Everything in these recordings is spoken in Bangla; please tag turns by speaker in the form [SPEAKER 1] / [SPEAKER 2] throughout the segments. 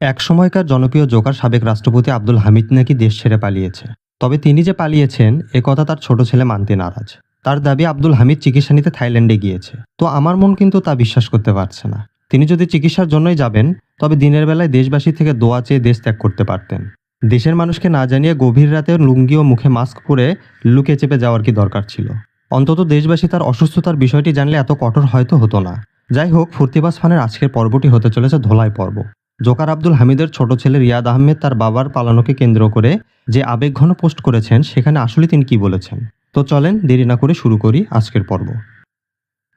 [SPEAKER 1] এক সময়কার জনপ্রিয় জোকার সাবেক রাষ্ট্রপতি আব্দুল হামিদ নাকি দেশ ছেড়ে পালিয়েছে। তবে তিনি যে পালিয়েছেন, এ কথা তার ছোট ছেলে মানতে নারাজ। তার দাবি, আব্দুল হামিদ চিকিৎসা নিতে থাইল্যান্ডে গিয়েছে। তো আমার মন কিন্তু তা বিশ্বাস করতে পারছে না। তিনি যদি চিকিৎসার জন্যই যাবেন, তবে দিনের বেলায় দেশবাসী থেকে দোয়া চেয়ে দেশ ত্যাগ করতে পারতেন। দেশের মানুষকে না জানিয়ে গভীর রাতে লুঙ্গি ও মুখে মাস্ক পরে লুকে চেপে যাওয়ার কি দরকার ছিল? অন্তত দেশবাসী তার অসুস্থতার বিষয়টি জানলে এত কঠোর হয়তো হতো না। যাই হোক ফুর্তিবাস ফানের আজকের পর্বটি হতে চলেছে ধোলাই পর্ব। জোকার আব্দুল হামিদের ছোট ছেলে রিয়াদ আহমেদ তার বাবার পালানোকে কেন্দ্র করে যে আবেগঘন পোস্ট করেছেন, সেখানে আসলে তিনি কি বলেছেন? তো চলেন দেরি না করে শুরু করি আজকের পর্ব।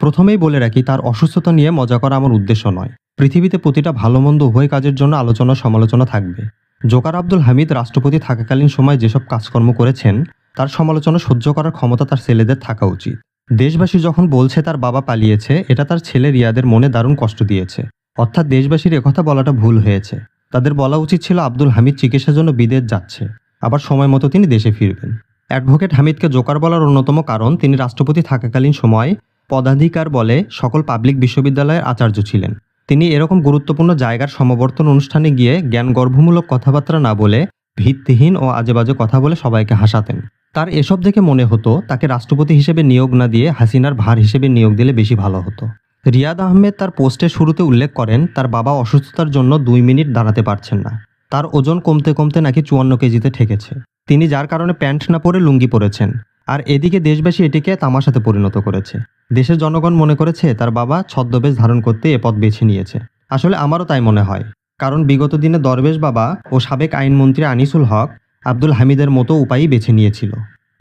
[SPEAKER 1] প্রথমেই বলে রাখি, তার অসুস্থতা নিয়ে মজা করা আমার উদ্দেশ্য নয়। পৃথিবীতে প্রতিটা ভালো মন্দ উভয় কাজের জন্য আলোচনা সমালোচনা থাকবে। জোকার আব্দুল হামিদ রাষ্ট্রপতি থাকাকালীন সময় যেসব কাজকর্ম করেছেন, তার সমালোচনা সহ্য করার ক্ষমতা তার ছেলেদের থাকা উচিত। দেশবাসী যখন বলছে তার বাবা পালিয়েছে, এটা তার ছেলে রিয়াদের মনে দারুণ কষ্ট দিয়েছে। অর্থাৎ দেশবাসীর একথা বলাটা ভুল হয়েছে। তাদের বলা উচিত ছিল আব্দুল হামিদ চিকিৎসার জন্য বিদেশ যাচ্ছে। আবার সময় মতো তিনি দেশে ফিরবেন। অ্যাডভোকেট হামিদকে জোকার বলার অন্যতম কারণ, তিনি রাষ্ট্রপতি থাকাকালীন সময় পদাধিকার বলে সকল পাবলিক বিশ্ববিদ্যালয়ের আচার্য ছিলেন। তিনি এরকম গুরুত্বপূর্ণ জায়গার সমাবর্তন অনুষ্ঠানে গিয়ে জ্ঞান গর্ভমূলক কথাবার্তা না বলে, ভিত্তিহীন ও আজেবাজে কথা বলে সবাইকে হাসাতেন। তার এসব দেখে মনে হতো, তাকে রাষ্ট্রপতি হিসেবে নিয়োগ না দিয়ে হাসিনার ভার হিসেবে নিয়োগ দিলে বেশি ভালো হতো। রিয়াদ আহমেদ তার পোস্টের শুরুতে উল্লেখ করেন, তার বাবা অসুস্থতার জন্য দুই মিনিট দাঁড়াতে পারছেন না। তার ওজন কমতে কমতে নাকি চুয়ান্ন কেজিতে ঠেকেছে। তিনি যার কারণে প্যান্ট না পরে লুঙ্গি পরেছেন। আর এদিকে দেশবাসী এটিকে তামাশাতে পরিণত করেছে। দেশের জনগণ মনে করেছে, তার বাবা ছদ্মবেশ ধারণ করতে এ পথ বেছে নিয়েছে। আসলে আমারও তাই মনে হয়। কারণ বিগত দিনে দরবেশ বাবা ও সাবেক আইনমন্ত্রী আনিসুল হক আব্দুল হামিদের মতো উপায়ই বেছে নিয়েছিল।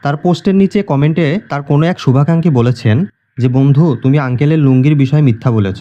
[SPEAKER 1] তার পোস্টের নিচে কমেন্টে তার কোনো এক শুভাকাঙ্ক্ষী বলেছেন যে বন্ধু, তুমি আঙ্কেলের লুঙ্গির বিষয়ে মিথ্যা বলেছ।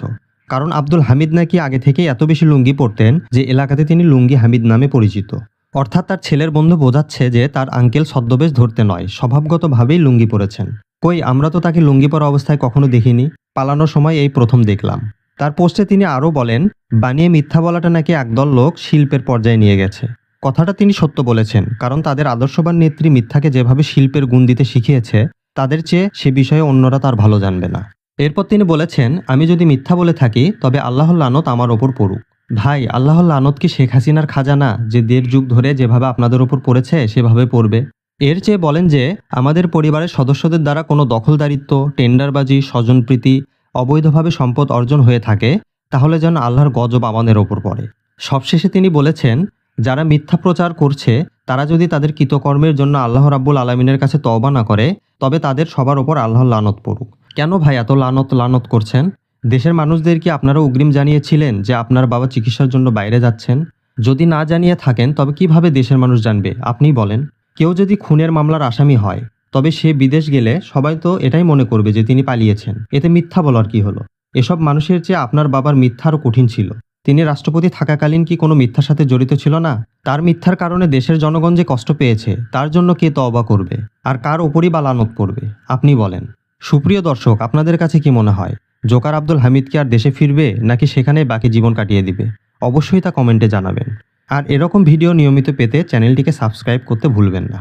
[SPEAKER 1] কারণ আব্দুল হামিদ নাকি আগে থেকেই এত বেশি লুঙ্গি পরতেন যে এলাকাতে তিনি লুঙ্গি হামিদ নামে পরিচিত। অর্থাৎ তার ছেলের বন্ধু বোঝাচ্ছে যে তার আঙ্কেল ছদ্মবেশ ধরতে নয়, স্বভাবগতভাবেই লুঙ্গি পরেছেন। কই, আমরা তো তাকে লুঙ্গি পরা অবস্থায় কখনো দেখিনি। পালানোর সময় এই প্রথম দেখলাম। তার পোস্টে তিনি আরও বলেন, বানিয়ে মিথ্যা বলাটা নাকি একদল লোক শিল্পের পর্যায়ে নিয়ে গেছে। কথাটা তিনি সত্য বলেছেন, কারণ তাদের আদর্শবান নেত্রী মিথ্যাকে যেভাবে শিল্পের গুণ দিতে শিখিয়েছে তাদের চেয়ে সে বিষয়ে অন্যরা তার ভালো জানবে না। এরপর তিনি বলেছেন, আমি যদি মিথ্যা বলে থাকি, তবে আল্লাহর লানত আমার ওপর পড়ুক। ভাই, আল্লাহর লানত কি শেখ হাসিনার খাজানা, যে দেড় যুগ ধরে যেভাবে আপনাদের ওপর পড়েছে, সেভাবে পড়বে? এর চেয়ে বলেন যে, আমাদের পরিবারের সদস্যদের দ্বারা কোনো দখলদারিত্ব, টেন্ডারবাজি, স্বজনপ্রীতি, অবৈধভাবে সম্পদ অর্জন হয়ে থাকে, তাহলে যেন আল্লাহর গজব আমাদের ওপর পড়ে। সবশেষে তিনি বলেছেন যারা মিথ্যা প্রচার করছে, তারা যদি তাদের কৃতকর্মের জন্য আল্লাহ রাব্বুল আলমিনের কাছে তওবা না করে, তবে তাদের সবার ওপর আল্লাহর লানত পড়ুক। কেন ভাই এত লানত লানত করছেন? দেশের মানুষদের কি আপনারা অগ্রিম জানিয়েছিলেন যে আপনার বাবা চিকিৎসার জন্য বাইরে যাচ্ছেন? যদি না জানিয়ে থাকেন, তবে কীভাবে দেশের মানুষ জানবে? আপনিই বলেন। কেউ যদি খুনের মামলার আসামি হয়, তবে সে বিদেশ গেলে সবাই তো এটাই মনে করবে যে তিনি পালিয়েছেন। এতে মিথ্যা বলার কি হলো? এসব মানুষের চেয়ে আপনার বাবার মিথ্যা আরও কঠিন ছিল। তিনি রাষ্ট্রপতি থাকাকালীন কি কোনো মিথ্যার সাথে জড়িত ছিল না? তার মিথ্যার কারণে দেশের জনগণ যে কষ্ট পেয়েছে, তার জন্য কে তওবা করবে? আর কার ওপরই বা লানত পড়বে আপনি বলেন। সুপ্রিয় দর্শক, আপনাদের কাছে কি মনে হয়? জোকার আব্দুল হামিদ কি আর দেশে ফিরবে, নাকি সেখানে বাকি জীবন কাটিয়ে দিবে? অবশ্যই তা কমেন্টে জানাবেন। আর এরকম ভিডিও নিয়মিত পেতে চ্যানেলটিকে সাবস্ক্রাইব করতে ভুলবেন না।